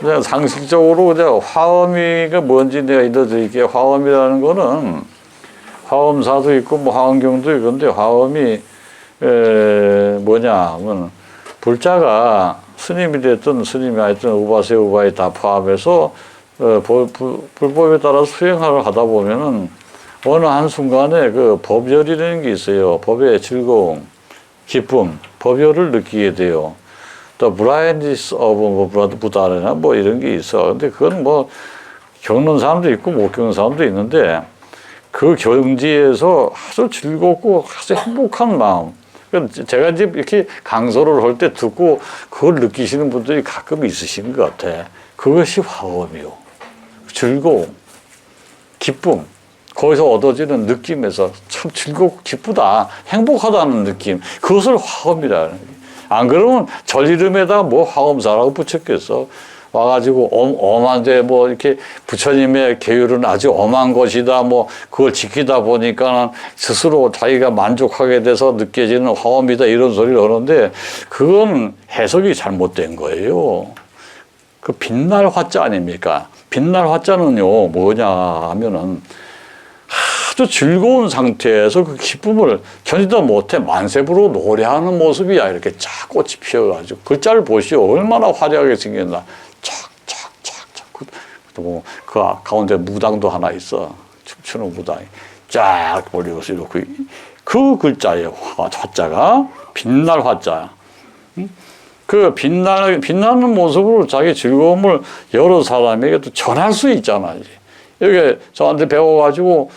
그냥 상식적으로 그냥 화엄이가 뭔지 내가 읽어드릴게요. 화엄이라는 거는 화엄사도 있고 뭐 화엄경도 있는데 화엄이 에, 뭐냐면 불자가 스님이 됐든 스님이 하여튼 우바세 우바에 다 포함해서 어, 불법에 따라 수행하러 가다 보면은 어느 한 순간에 그 법열이라는 게 있어요. 법의 즐거움, 기쁨, 법열을 느끼게 돼요. 또 브라이니스 오브 뭐 부다나 뭐 이런 게 있어. 근데 그건 뭐 겪는 사람도 있고 못 겪는 사람도 있는데 그 경지에서 아주 즐겁고 아주 행복한 마음. 제가 이제 이렇게 강서를 할 때 듣고 그걸 느끼시는 분들이 가끔 있으신 것 같아. 그것이 화엄이요. 즐거움, 기쁨. 거기서 얻어지는 느낌에서 참 즐겁고 기쁘다, 행복하다는 느낌. 그것을 화엄이라는 거예요. 안 그러면 절 이름에다 뭐 화엄사라고 붙였겠어. 와가지고 엄, 엄한데 뭐 이렇게 부처님의 계율은 아주 엄한 것이다 뭐 그걸 지키다 보니까 스스로 자기가 만족하게 돼서 느껴지는 화엄이다 이런 소리를 하는데 그건 해석이 잘못된 거예요. 그 빛날 화자 아닙니까? 빛날 화자는요 뭐냐 하면은 아주 즐거운 상태에서 그 기쁨을 견디다 못해 만세부로 노래하는 모습이야. 이렇게 쫙 꽃이 피어가지고 글자를 보시오. 얼마나 화려하게 생겼나. 쫙 쫙 쫙 쫙. 그리고 그 가운데 무당도 하나 있어. 춤추는 무당이. 쫙 올리고서 이렇게 그 글자예요 화- 화자가 빛날 화자야 그 빛나, 빛나는 모습으로 자기 즐거움을 여러 사람에게 또 전할 수 있잖아. 여기 저한테 배워가지고,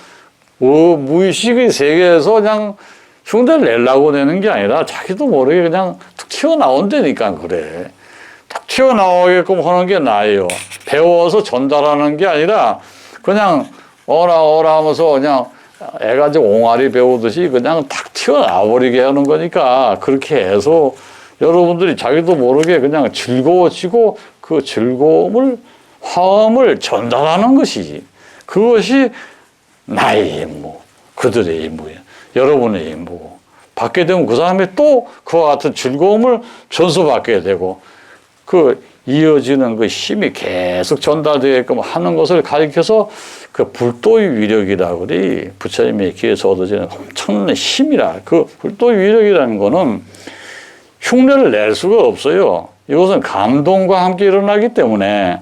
어, 무의식의 세계에서 그냥 흉내를 내려고 내는 게 아니라 자기도 모르게 그냥 툭 튀어나온다니까 그래. 툭 튀어나오게끔 하는 게 나예요. 배워서 전달하는 게 아니라 그냥 어라 어라 하면서 그냥 애가 이제 옹알이 배우듯이 그냥 탁 튀어나와버리게 하는 거니까 그렇게 해서 여러분들이 자기도 모르게 그냥 즐거워지고 그 즐거움을 화음을 전달하는 것이지. 그것이 나의 임무, 그들의 임무예요. 여러분의 임무고. 받게 되면 그 사람이 또 그와 같은 즐거움을 전수받게 되고 그 이어지는 그 힘이 계속 전달되게끔 하는 것을 가리켜서 그 불도의 위력이라 그리 부처님의 길에서 얻어지는 엄청난 힘이라 그 불도의 위력이라는 거는 흉내를 낼 수가 없어요. 이것은 감동과 함께 일어나기 때문에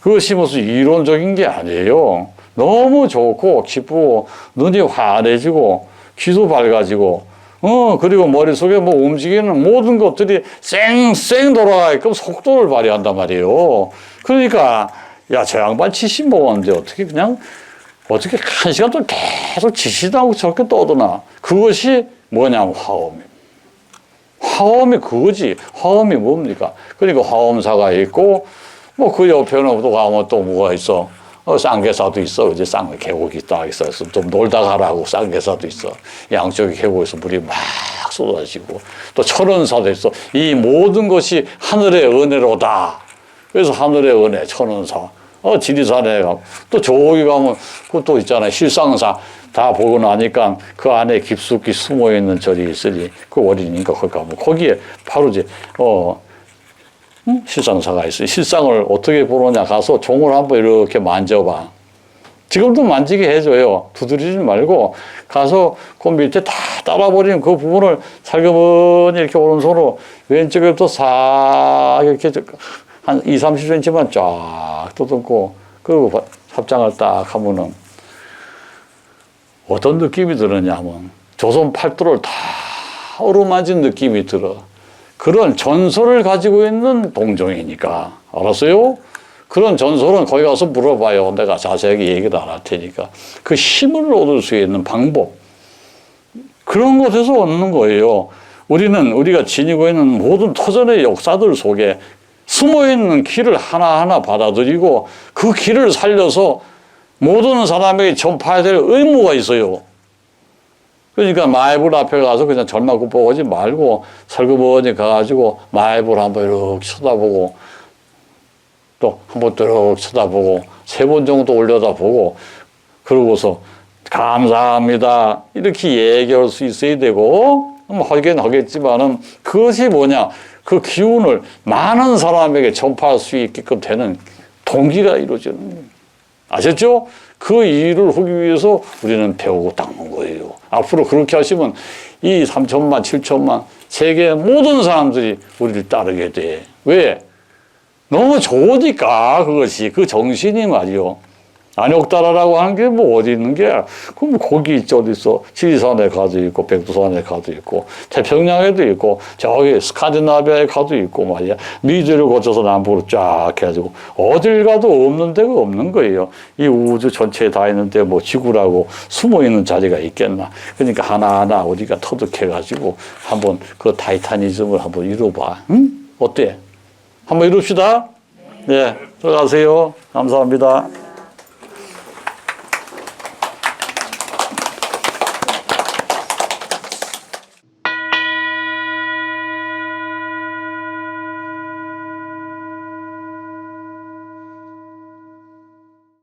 그것이 무슨 이론적인 게 아니에요. 너무 좋고 기쁘고 눈이 환해지고 귀도 밝아지고 어 그리고 머릿속에 뭐 움직이는 모든 것들이 쌩쌩 돌아가게끔 속도를 발휘한단 말이에요. 그러니까 야저 양반 70 먹었는데 어떻게 그냥 어떻게 한 시간 동안 계속 지시도 않고 저렇게 떠드나 그것이 뭐냐면 화엄입니다. 화엄이 그거지. 화엄이 뭡니까? 그러니까 화엄사가 있고, 뭐 그 옆에는 또 가면 또 뭐가 있어. 어, 쌍계사도 있어. 이제 쌍, 계곡이 딱 있어. 그래서 좀 놀다 가라고 쌍계사도 있어. 양쪽에 계곡에서 물이 막 쏟아지고, 또 천원사도 있어. 이 모든 것이 하늘의 은혜로다. 그래서 하늘의 은혜, 천원사. 어, 지리산에 가면, 또 저기 가면, 그것도 있잖아요. 실상사. 다 보고 나니까 그 안에 깊숙이 숨어 있는 절이 있으니 그 원인이니까 거기 가면 거기에 바로 이제, 어, 응? 실상사가 있어요. 실상을 어떻게 보느냐 가서 종을 한번 이렇게 만져봐. 지금도 만지게 해줘요. 두드리지 말고 가서 그 밑에 다 따라버리는 그 부분을 살그머니 이렇게 오른손으로 왼쪽에부터 싹 이렇게 한 2, 30cm만 쫙 떠듬고 그리고 합장을 딱 하면은 어떤 느낌이 드느냐면 조선 팔도를 다 어루만진 느낌이 들어. 그런 전설을 가지고 있는 동종이니까. 알았어요? 그런 전설은 거기 가서 물어봐요. 내가 자세하게 얘기를 안할 테니까. 그 힘을 얻을 수 있는 방법. 그런 것에서 얻는 거예요. 우리는 우리가 지니고 있는 모든 터전의 역사들 속에 숨어 있는 길을 하나하나 받아들이고 그 길을 살려서 모든 사람에게 전파해야 될 의무가 있어요. 그러니까 마이불 앞에 가서 그냥 절망 보고 오지 말고 설거머니 가가지고 마이불 한번 이렇게 쳐다보고 또 한번또 이렇게 쳐다보고 세 번 정도 올려다보고 그러고서 감사합니다 이렇게 얘기할 수 있어야 되고 뭐 하긴 하겠지만은 그것이 뭐냐 그 기운을 많은 사람에게 전파할 수 있게끔 되는 동기가 이루어지는 거예요. 아셨죠? 그 일을 하기 위해서 우리는 배우고 닦는 거예요. 앞으로 그렇게 하시면 이 3천만, 7천만 세계 모든 사람들이 우리를 따르게 돼. 왜? 너무 좋으니까 그것이 그 정신이 말이요. 안욕따라라고 하는 게 뭐 어디 있는 게 그럼 거기 있지 어디 있어? 지리산에 가도 있고 백두산에 가도 있고 태평양에도 있고 저기 스칸디나비아에 가도 있고 말이야. 미주를 거쳐서 남부로 쫙 해가지고 어딜 가도 없는 데가 없는 거예요. 이 우주 전체에 다 있는데 뭐 지구라고 숨어 있는 자리가 있겠나? 그러니까 하나하나 우리가 터득해가지고 한번 그 타이타니즘을 한번 이뤄봐. 응? 어때? 한번 이룹시다. 네 들어가세요. 감사합니다.